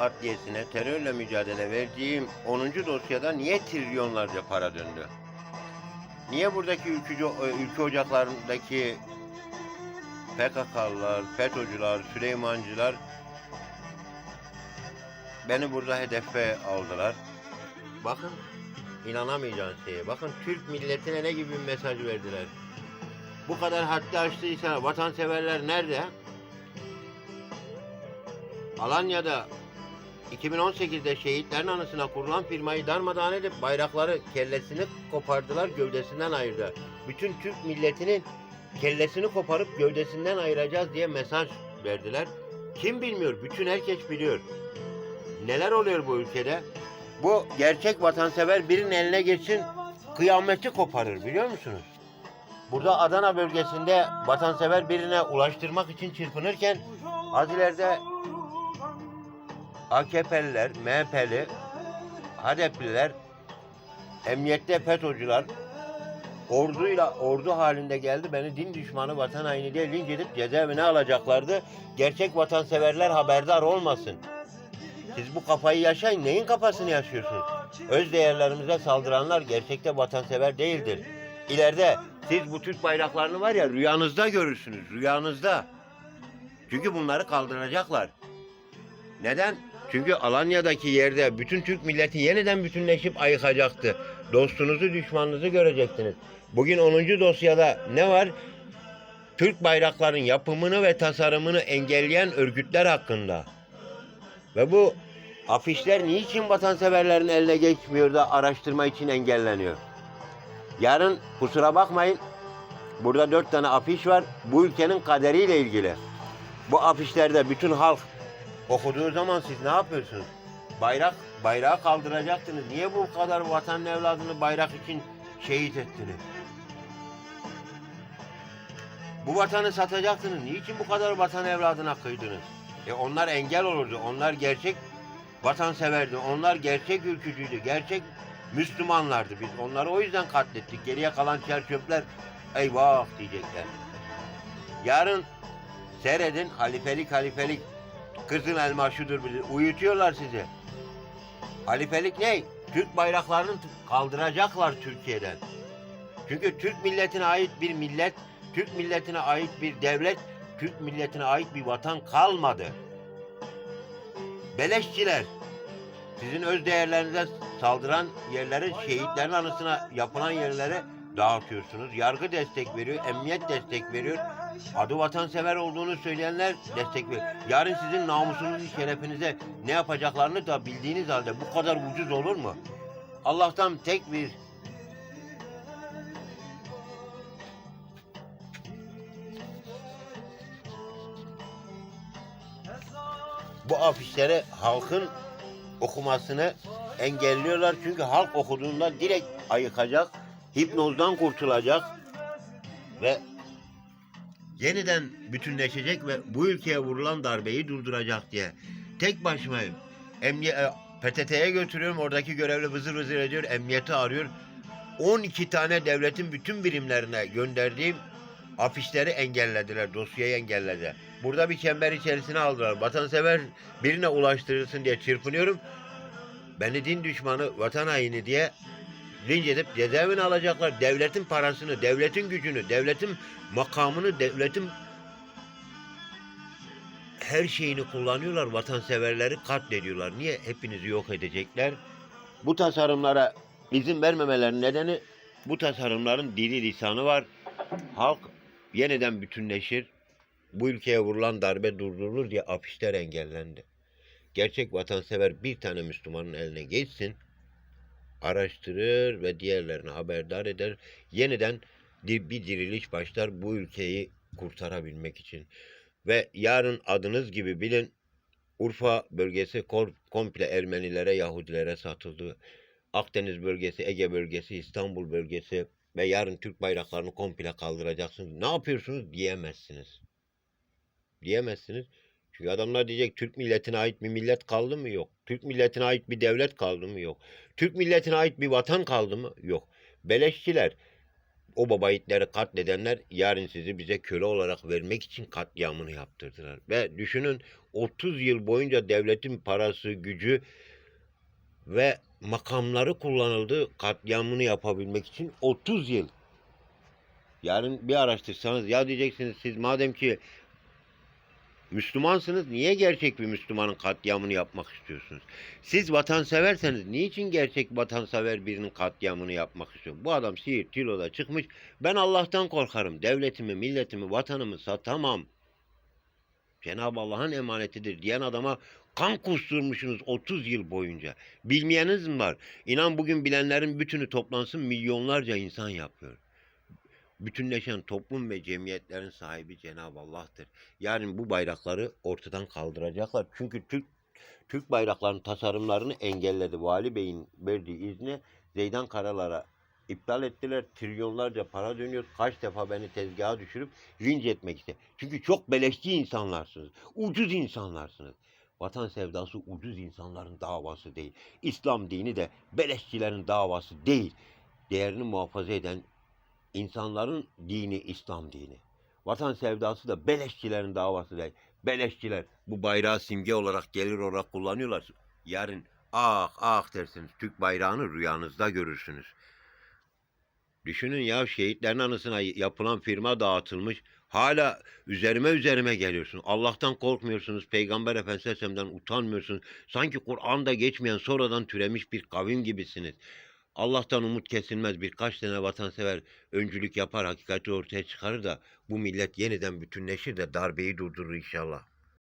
Adliyesi'ne terörle mücadele verdiğim 10. dosyada niye trilyonlarca para döndü? Niye buradaki ülkücü, ülke ocaklarındaki PKK'lılar, FETÖ'cüler, Süleymancılar beni burada hedefe aldılar. Bakın inanamayacağın şeye. Bakın Türk milletine ne gibi bir mesaj verdiler. Bu kadar haddi aştıysa vatanseverler nerede? Alanya'da 2018'de şehitlerin anısına kurulan firmayı darmadağın edip bayrakları kellesini kopardılar, gövdesinden ayırdı. Bütün Türk milletinin kellesini koparıp gövdesinden ayıracağız diye mesaj verdiler. Kim bilmiyor? Bütün herkes biliyor. Neler oluyor bu ülkede? Bu gerçek vatansever birinin eline geçsin kıyameti koparır biliyor musunuz? Burada Adana bölgesinde vatansever birine ulaştırmak için çırpınırken az ileride AKP'liler, MHP'li, HDP'liler, emniyette FETÖ'cüler orduyla ordu halinde geldi. Beni din düşmanı vatan haini diye linç edip cezaevine alacaklardı. Gerçek vatanseverler haberdar olmasın. Siz bu kafayı yaşayın. Neyin kafasını yaşıyorsunuz? Öz değerlerimize saldıranlar gerçekte vatansever değildir. İleride siz bu Türk bayraklarını var ya rüyanızda görürsünüz. Rüyanızda. Çünkü bunları kaldıracaklar. Neden? Çünkü Alanya'daki yerde bütün Türk milleti yeniden bütünleşip ayıkacaktı. Dostunuzu, düşmanınızı görecektiniz. Bugün 10. dosyada ne var? Türk bayrakların yapımını ve tasarımını engelleyen örgütler hakkında. Ve bu afişler niçin vatanseverlerin eline geçmiyor da araştırma için engelleniyor? Yarın kusura bakmayın burada dört tane afiş var. Bu ülkenin kaderiyle ilgili. Bu afişlerde bütün halk okuduğu zaman siz ne yapıyorsunuz? Bayrak, bayrağı kaldıracaktınız. Niye bu kadar vatan evladını bayrak için şehit ettiniz? Bu vatanı satacaktınız. Niçin bu kadar vatan evladına kıydınız? E onlar engel olurdu. Onlar gerçek vatanseverdi. Onlar gerçek ülkücüydü. Gerçek Müslümanlardı. Biz onları o yüzden katlettik. Geriye kalan çerçöpler eyvah diyecekler. Yarın seyredin halifelik halifelik kızın elma şudur bilir. Uyutuyorlar sizi. Halifelik ne? Türk bayraklarını kaldıracaklar Türkiye'den. Çünkü Türk milletine ait bir millet, Türk milletine ait bir devlet, Türk milletine ait bir vatan kalmadı. Beleşçiler, sizin öz değerlerinize saldıran yerleri, şehitlerin anısına yapılan yerlere dağıtıyorsunuz. Yargı destek veriyor, emniyet destek veriyor. Adı vatansever olduğunu söyleyenler destek veriyor. Yarın sizin namusunuzu, şerefinize ne yapacaklarını da bildiğiniz halde bu kadar ucuz olur mu? Allah'tan tek bir bu afişleri halkın okumasını engelliyorlar. Çünkü halk okuduğunda direkt ayıkacak, hipnozdan kurtulacak ve yeniden bütünleşecek ve bu ülkeye vurulan darbeyi durduracak diye. Tek başımayım. Emniye, e, PTT'ye götürüyorum. Oradaki görevli vızır vızır ediyor. Emniyeti arıyor. 12 tane devletin bütün birimlerine gönderdiğim afişleri engellediler. Dosyayı engellediler. Burada bir çember içerisine aldılar. Vatansever birine ulaştırılsın diye çırpınıyorum. Beni din düşmanı, vatan haini diye linç edip cezaevine alacaklar. Devletin parasını, devletin gücünü, devletin makamını, devletin her şeyini kullanıyorlar. Vatanseverleri katlediyorlar. Niye? Hepinizi yok edecekler. Bu tasarımlara izin vermemelerinin nedeni bu tasarımların dili lisanı var. Halk yeniden bütünleşir. Bu ülkeye vurulan darbe durdurulur diye afişler engellendi. Gerçek vatansever bir tane Müslümanın eline geçsin, araştırır ve diğerlerini haberdar eder. Yeniden bir diriliş başlar bu ülkeyi kurtarabilmek için. Ve yarın adınız gibi bilin Urfa bölgesi komple Ermenilere, Yahudilere satıldı. Akdeniz bölgesi, Ege bölgesi, İstanbul bölgesi ve yarın Türk bayraklarını komple kaldıracaksınız. Ne yapıyorsunuz diyemezsiniz. Diyemezsiniz. Çünkü adamlar diyecek Türk milletine ait bir millet kaldı mı? Yok. Türk milletine ait bir devlet kaldı mı? Yok. Türk milletine ait bir vatan kaldı mı? Yok. Beleşçiler o baba yiğitleri katledenler yarın sizi bize köle olarak vermek için katliamını yaptırdılar. Ve düşünün 30 yıl boyunca devletin parası, gücü ve makamları kullanıldı katliamını yapabilmek için 30 yıl. Yarın bir araştırsanız ya diyeceksiniz siz madem ki Müslümansınız niye gerçek bir Müslümanın katliamını yapmak istiyorsunuz? Siz vatanseverseniz niçin gerçek vatansever birinin katliamını yapmak istiyorsunuz? Bu adam Siirt Tilo'da çıkmış. Ben Allah'tan korkarım. Devletimi, milletimi, vatanımı satamam. Cenab-ı Allah'ın emanetidir diyen adama kan kusturmuşsunuz 30 yıl boyunca. Bilmeyeniz mi var? İnan bugün bilenlerin bütünü toplansın milyonlarca insan yapıyor. Bütünleşen toplum ve cemiyetlerin sahibi Cenab-ı Allah'tır. Yarın bu bayrakları ortadan kaldıracaklar. Çünkü Türk Türk bayraklarının tasarımlarını engelledi. Vali Bey'in verdiği izni Zeydan Karalar'a iptal ettiler. Trilyonlarca para dönüyor. Kaç defa beni tezgaha düşürüp linç etmek istedi. Çünkü çok beleşçi insanlarsınız. Ucuz insanlarsınız. Vatan sevdası ucuz insanların davası değil. İslam dini de beleşçilerin davası değil. Değerini muhafaza eden insanların dini İslam dini. Vatan sevdası da beleşçilerin davası değil. Beleşçiler bu bayrağı simge olarak gelir olarak kullanıyorlar. Yarın ah ah dersiniz. Türk bayrağını rüyanızda görürsünüz. Düşünün ya şehitlerin anısına yapılan firma dağıtılmış. Hala üzerime üzerime geliyorsun. Allah'tan korkmuyorsunuz. Peygamber Efendimiz Aleyhisselam'dan utanmıyorsunuz. Sanki Kur'an'da geçmeyen sonradan türemiş bir kavim gibisiniz. Allah'tan umut kesilmez. Birkaç tane vatansever öncülük yapar, hakikati ortaya çıkarır da bu millet yeniden bütünleşir de darbeyi durdurur inşallah.